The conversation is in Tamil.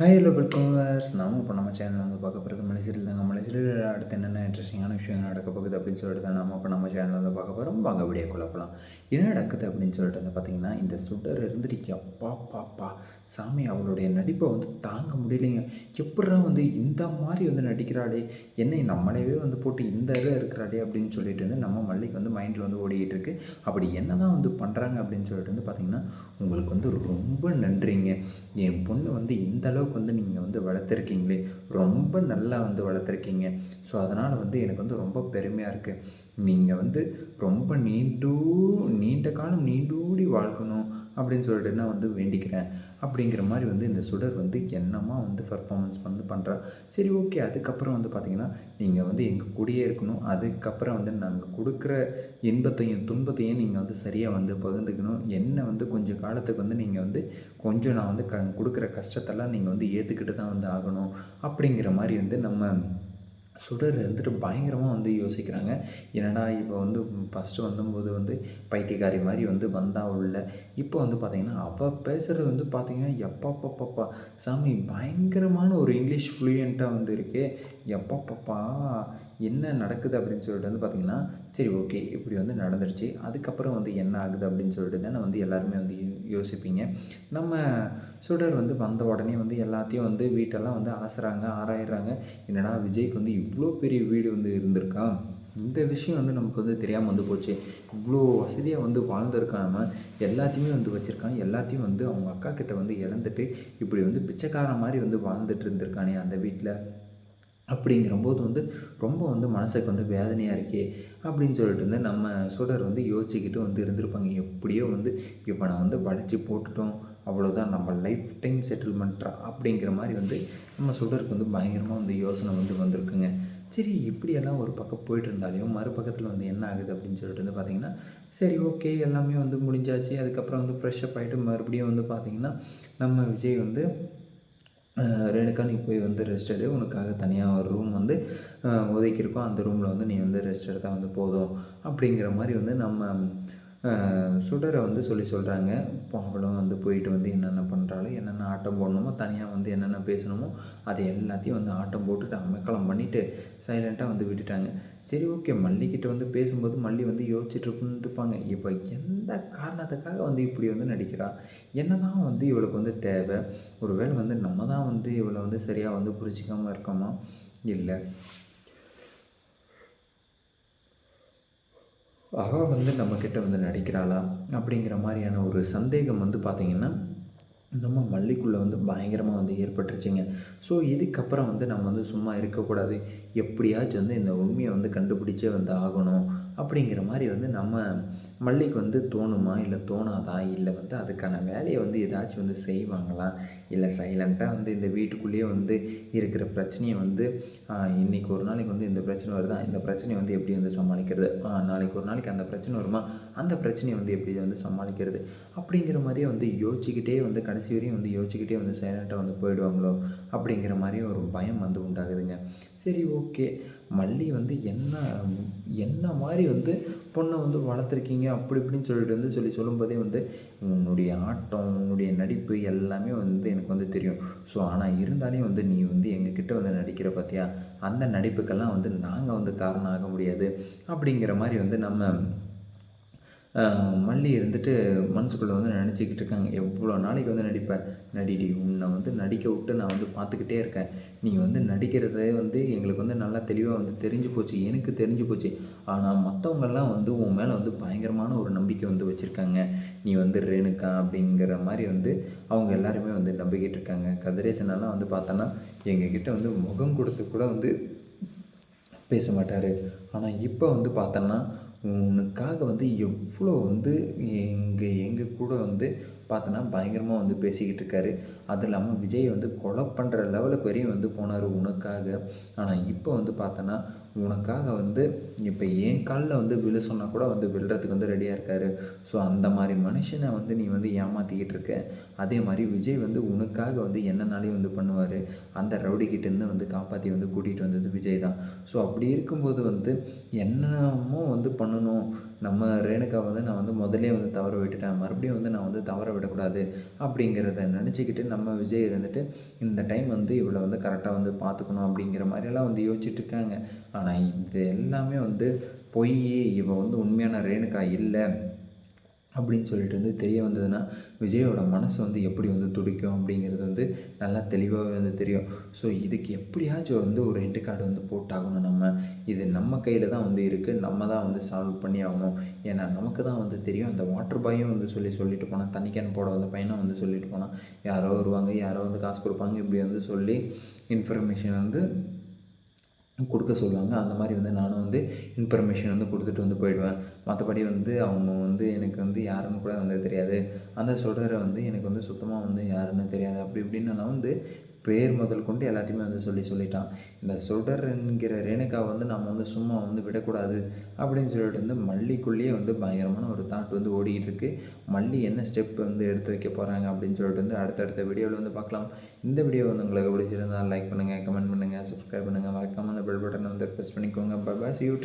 ஹாய் ஹலோ வெல்கம்ஸ் நாம இப்போ நம்ம சேனல் வந்து பார்க்க போகிறது மலேசியில் தாங்க. மலேசியில் அடுத்து என்னென்ன இன்ட்ரெஸ்டிங்கான விஷயம் நடக்க போகுது அப்படின்னு சொல்லிட்டு தான் நம்ம இப்போ நம்ம சேனல் வந்து பார்க்க போகிறோம் வாங்க வீடியோ குழப்பலாம் என்ன நடக்குது அப்படின்னு சொல்லிட்டு வந்து பார்த்தீங்கன்னா இந்த சுடர் இருந்துட்டு எப்பா பாப்பா சாமி அவளுடைய நடிப்பை வந்து தாங்க முடியலைங்க. எப்படா வந்து இந்த மாதிரி வந்து நடிக்கிறாளே? என்னை நம்மளையவே வந்து போட்டு இந்த இதில் இருக்கிறாளே அப்படின்னு சொல்லிட்டு வந்து நம்ம மல்லிக்கு வந்து மைண்டில் வந்து ஓடிக்கிட்டு இருக்கு. அப்படி என்ன தான் வந்து பண்ணுறாங்க அப்படின்னு சொல்லிட்டு வந்து பார்த்தீங்கன்னா உங்களுக்கு வந்து ரொம்ப நன்றிங்க. என் பொண்ணு வந்து இந்த அளவுக்கு வந்து நீங்கள் வந்து வளர்த்துருக்கீங்களே. ரொம்ப நல்லா வந்து வளர்த்துருக்கீங்க. ஸோ அதனால் வந்து எனக்கு வந்து ரொம்ப பெருமையாக இருக்குது நீங்கள் வந்து ரொம்ப நீண்டும் நீண்ட காலம் நீண்டூடி வாழ்க்கணும் அப்படின்னு சொல்லிட்டு நான் வந்து வேண்டிக்கிறேன். அப்படிங்கிற மாதிரி வந்து இந்த சுடர் வந்து என்னமாக வந்து பர்ஃபார்மன்ஸ் வந்து பண்ணுறா சரி ஓகே அதுக்கப்புறம் வந்து பார்த்திங்கன்னா நீங்கள் வந்து எங்கள் கூடயே இருக்கணும். அதுக்கப்புறம் வந்து நாங்கள் கொடுக்குற இன்பத்தையும் துன்பத்தையும் நீங்கள் வந்து சரியாக வந்து பகிர்ந்துக்கணும். என்ன வந்து கொஞ்சம் காலத்துக்கு வந்து நீங்கள் வந்து கொஞ்சம் நான் வந்து க கொடுக்குற கஷ்டத்தெல்லாம் நீங்கள் வந்து ஏற்றுக்கிட்டு தான் வந்து ஆகணும். அப்படிங்கிற மாதிரி வந்து நம்ம சுடர் இருந்துட்டு பயங்கரமாக வந்து யோசிக்கிறாங்க. என்னடா இப்போ வந்து ஃபஸ்ட்டு வந்தபோது வந்து பைத்தியக்காரி மாதிரி வந்து வந்தா உள்ள. இப்போ வந்து பார்த்திங்கன்னா அவள் பேசுகிறது வந்து பார்த்திங்கன்னா எப்பப்பப்பப்பா. சாமி பயங்கரமான ஒரு இங்கிலீஷ் ஃப்ளூயண்ட்டாக வந்து இருக்கே. எப்பப்பப்பா. என்ன நடக்குது அப்படின்னு சொல்லிட்டு வந்து பார்த்திங்கன்னா சரி ஓகே இப்படி வந்து நடந்துருச்சு. அதுக்கப்புறம் வந்து என்ன ஆகுது அப்படின்னு சொல்லிட்டு தானே வந்து எல்லாருமே வந்து யோ- யோசிப்பீங்க. நம்ம சுடர் வந்து வந்த உடனே வந்து எல்லாத்தையும் வந்து வீட்டெல்லாம் வந்து அலசுறாங்க ஆராயிடுறாங்க. என்னடா விஜய்க்கு வந்து இவ்வளோ பெரிய வீடு வந்து இருந்திருக்கா? இந்த விஷயம் வந்து நமக்கு வந்து தெரியாமல் வந்து போச்சு. இவ்வளோ வசதியாக வந்து வாழ்ந்திருக்காம எல்லாத்தையுமே வந்து வச்சுருக்கான். எல்லாத்தையும் வந்து அவங்க அக்கா கிட்ட வந்து இழந்துட்டு இப்படி வந்து பிச்சைக்காரன் மாதிரி வந்து வாழ்ந்துட்டு இருந்திருக்கானே அந்த வீட்டில் அப்படிங்கிறபோது வந்து ரொம்ப வந்து மனசுக்கு வந்து வேதனையாக இருக்கே அப்படின்னு சொல்லிட்டு வந்து நம்ம சுடர் வந்து யோசிச்சுக்கிட்டு வந்து இருந்திருப்பாங்க. எப்படியோ வந்து இவனை வந்து வளைச்சி போட்டுட்டோம். அவ்வளோதான் நம்ம லைஃப் டைம் செட்டில்மெண்ட்ரா அப்படிங்கிற மாதிரி வந்து நம்ம சுடருக்கு வந்து பயங்கரமாக வந்து யோசனை வந்து வந்திருக்குங்க. சரி இப்படியெல்லாம் ஒரு பக்கம் போயிட்டு இருந்தாலையும் மறுபக்கத்தில் வந்து என்ன ஆகுது அப்படின்னு சொல்லிட்டு வந்து பார்த்திங்கன்னா சரி ஓகே எல்லாமே வந்து முடிஞ்சாச்சு. அதுக்கப்புறம் வந்து ஃப்ரெஷ்ஷப் ஆகிட்டு மறுபடியும் வந்து பார்த்திங்கன்னா நம்ம விஜய் வந்து ரேணுக்கா நீ போய் வந்து ரெஸ்ட் எடு. உனக்காக தனியாக ஒரு ரூம் வந்து ஒதுக்கியிருக்கோம். அந்த ரூமில் வந்து நீ வந்து ரெஸ்ட் எடுத்தால் வந்து போதும். அப்படிங்கிற மாதிரி வந்து நம்ம சுடரை வந்து சொல்லி சொல்கிறாங்க அவளும் வந்து போயிட்டு வந்து என்னென்ன பண்ணுறாலும் என்னென்ன ஆட்டம் போடணுமோ தனியாக வந்து என்னென்ன பேசணுமோ அது எல்லாத்தையும் வந்து ஆட்டம் போட்டுட்டு அமக்கலம் பண்ணிவிட்டு சைலண்ட்டாக வந்து விட்டுட்டாங்க. சரி ஓகே. மல்லிக்கிட்ட வந்து பேசும்போது மல்லி வந்து யோசிச்சுட்டு இருப்பாங்க இப்போ எந்த காரணத்துக்காக வந்து இப்படி வந்து நடிக்கிறா? என்ன தான் வந்து இவளுக்கு வந்து தேவை? ஒரு வேளை வந்து நம்ம தான் வந்து இவளை வந்து சரியாக வந்து புரிஞ்சிக்காமல் இருக்கோமா? இல்லை. அவள் வந்து நம்மக்கிட்ட வந்து நடிக்கிறாளா? அப்படிங்கிற மாதிரியான ஒரு சந்தேகம் வந்து பார்த்திங்கன்னா நம்ம மல்லிக்குள்ளே வந்து பயங்கரமாக வந்து ஏற்பட்டுருச்சுங்க. ஸோ இதுக்கப்புறம் வந்து நம்ம வந்து சும்மா இருக்கக்கூடாது. எப்படியாச்சும் வந்து இந்த உண்மையை வந்து கண்டுபிடிச்சே வந்து ஆகணும். அப்படிங்கிற மாதிரி வந்து நம்ம மல்லிக்கு வந்து தோணுமா? இல்லை தோணாதா? இல்லை வந்து அதுக்கான வேலையை வந்து ஏதாச்சும் வந்து செய்வாங்களா? இல்லை சைலண்ட்டாக வந்து இந்த வீட்டுக்குள்ளேயே வந்து இருக்கிற பிரச்சனையை வந்து இன்றைக்கி இன்னைக்கு ஒரு நாளைக்கு வந்து இந்த பிரச்சனை வருதா? இந்த பிரச்சனையை வந்து எப்படி வந்து சமாளிக்கிறது? நாளைக்கு ஒரு நாளைக்கு அந்த பிரச்சனை வருமா? அந்த பிரச்சனையை வந்து எப்படி வந்து சமாளிக்கிறது? அப்படிங்கிற மாதிரியே வந்து யோசிச்சுக்கிட்டே வந்து கடைசி வரையும் வந்து யோசிச்சுக்கிட்டே வந்து சைலண்ட்டாக வந்து போயிடுவாங்களோ அப்படிங்கிற மாதிரியும் ஒரு பயம் வந்து உண்டாகுதுங்க. சரி ஓகே மல்லி வந்து என்ன என்ன மாதிரி வந்து பொண்ணை வந்து வளர்த்துருக்கீங்க? அப்படி இப்படின்னு சொல்லிட்டு வந்து சொல்லி சொல்லும்போதே வந்து உன்னுடைய ஆட்டம் உன்னுடைய நடிப்பு எல்லாமே வந்து எனக்கு வந்து தெரியும். ஸோ ஆனால் இருந்தாலே வந்து நீ வந்து எங்ககிட்ட வந்து நடிக்கிற பார்த்தியா அந்த நடிப்புக்கெல்லாம் வந்து நாங்கள் வந்து காரணம் ஆக முடியாது. அப்படிங்கிற மாதிரி வந்து நம்ம மல்லி இருந்துட்டு மனசுக்குள்ளே வந்து நினச்சிக்கிட்டு இருக்காங்க. எவ்வளோ நாளைக்கு வந்து நடிப்பேன் நடிடி உன்னை வந்து நடிக்க விட்டு நான் வந்து பார்த்துக்கிட்டே இருக்கேன். நீ வந்து நடிக்கிறதே வந்து எங்களுக்கு வந்து நல்லா தெளிவாக வந்து தெரிஞ்சு போச்சு. எனக்கு தெரிஞ்சு போச்சு. ஆனால் மற்றவங்கெல்லாம் வந்து உன் மேலே வந்து பயங்கரமான ஒரு நம்பிக்கை வந்து வச்சுருக்காங்க. நீ வந்து ரேணுகா அப்படிங்கிற மாதிரி வந்து அவங்க எல்லாருமே வந்து நம்பிக்கிட்டு இருக்காங்க. கதிரேசனெல்லாம் வந்து பார்த்தோன்னா எங்ககிட்ட வந்து முகம் கொடுத்து கூட வந்து பேச மாட்டார். ஆனால் இப்போ வந்து பார்த்தோன்னா உனக்காக வந்து எவ்வளோ வந்து எங்கள் எங்கள் கூட வந்து பார்த்தோன்னா பயங்கரமாக வந்து பேசிக்கிட்டு இருக்காரு. அது இல்லாமல் விஜய் வந்து கொலை பண்ணுற லெவலுக்கு வரையும் வந்து போனார் உனக்காக. ஆனால் இப்போ வந்து பார்த்தோன்னா உனக்காக வந்து இப்போ என் காலில் வந்து விழ சொன்னால் கூட வந்து விழுறதுக்கு வந்து ரெடியாக இருக்காரு. ஸோ அந்த மாதிரி மனுஷனை வந்து நீ வந்து ஏமாற்றிக்கிட்டு இருக்க. அதே மாதிரி விஜய் வந்து உனக்காக வந்து என்னனாலையும் வந்து பண்ணுவார். அந்த ரவுடிக்கிட்டேருந்து வந்து காப்பாற்றி வந்து கூட்டிகிட்டு வந்தது விஜய் தான். ஸோ அப்படி இருக்கும்போது வந்து என்னமோ வந்து பண்ணணும். நம்ம ரேணுகா வந்து நான் வந்து முதல்லே வந்து தவற விட்டுட்டேன். மறுபடியும் வந்து நான் வந்து தவற விடக்கூடாது அப்படிங்கிறத நினச்சிக்கிட்டு நம்ம விஜய் இருந்துட்டு இந்த டைம் வந்து இவளை வந்து கரெக்டாக வந்து பார்த்துக்கணும் அப்படிங்கிற மாதிரியெல்லாம் வந்து யோசிச்சுட்டு இருக்காங்க. ஆனால் இது எல்லாமே வந்து பொய் இவள் வந்து உண்மையான ரேணுகா இல்லை. அப்படின்னு சொல்லிட்டு வந்து தெரிய வந்ததுன்னா விஜயோட மனசு வந்து எப்படி வந்து துடிக்கும் அப்படிங்கிறது வந்து நல்லா தெளிவாகவே வந்து தெரியும். ஸோ இதுக்கு எப்படியாச்சும் வந்து ஒரு ரெண்டு கார்டு வந்து போட்டாகணும் நம்ம. இது நம்ம கையில் தான் வந்து இருக்குது நம்ம தான் வந்து சால்வ் பண்ணி ஆகணும். ஏன்னா நமக்கு தான் வந்து தெரியும். அந்த வாட்டர் பாயும் வந்து சொல்லி சொல்லிட்டு போனால் தண்ணி கேன் போட வந்த பையனும் வந்து சொல்லிட்டு போனால் யாரோ வருவாங்க யாரோ வந்து காசு கொடுப்பாங்க இப்படி வந்து சொல்லி இன்ஃபர்மேஷன் வந்து கொடுக்க சொல்லுவாங்க. அந்த மாதிரி வந்து நானும் வந்து இன்ஃபர்மேஷன் வந்து கொடுத்துட்டு வந்து போயிடுவேன். மற்றபடி வந்து அவங்க வந்து எனக்கு வந்து யாருன்னு கூட வந்து தெரியாது. அந்த சொல்கிற வந்து எனக்கு வந்து சுத்தமாக வந்து யாருன்னு தெரியாது. அப்படி இப்படின்னு நான் வந்து பேர் முதல் கொண்டு எல்லாத்தையுமே வந்து சொல்லி சொல்லிட்டான். இந்த சுடர் என்கிற ரேணுகாவை வந்து நம்ம வந்து சும்மா வந்து விடக்கூடாது அப்படின்னு சொல்லிட்டு வந்து மல்லிக்குள்ளேயே வந்து பயங்கரமான ஒரு தாட் வந்து ஓடிக்கிட்டு இருக்கு. மல்லி என்ன ஸ்டெப் வந்து எடுத்து வைக்க போகிறாங்க அப்படின்னு சொல்லிட்டு வந்து அடுத்தடுத்த வீடியோவில் வந்து பார்க்கலாம். இந்த வீடியோ வந்து உங்களுக்கு பிடிச்சிருந்தால் லைக் பண்ணுங்கள் கமெண்ட் பண்ணுங்கள் சப்ஸ்கிரைப் பண்ணுங்கள் மறக்காமல் அந்த பெல் பட்டனை வந்து ப்ரெஸ் பண்ணிக்கோங்க. பாய் சி யூ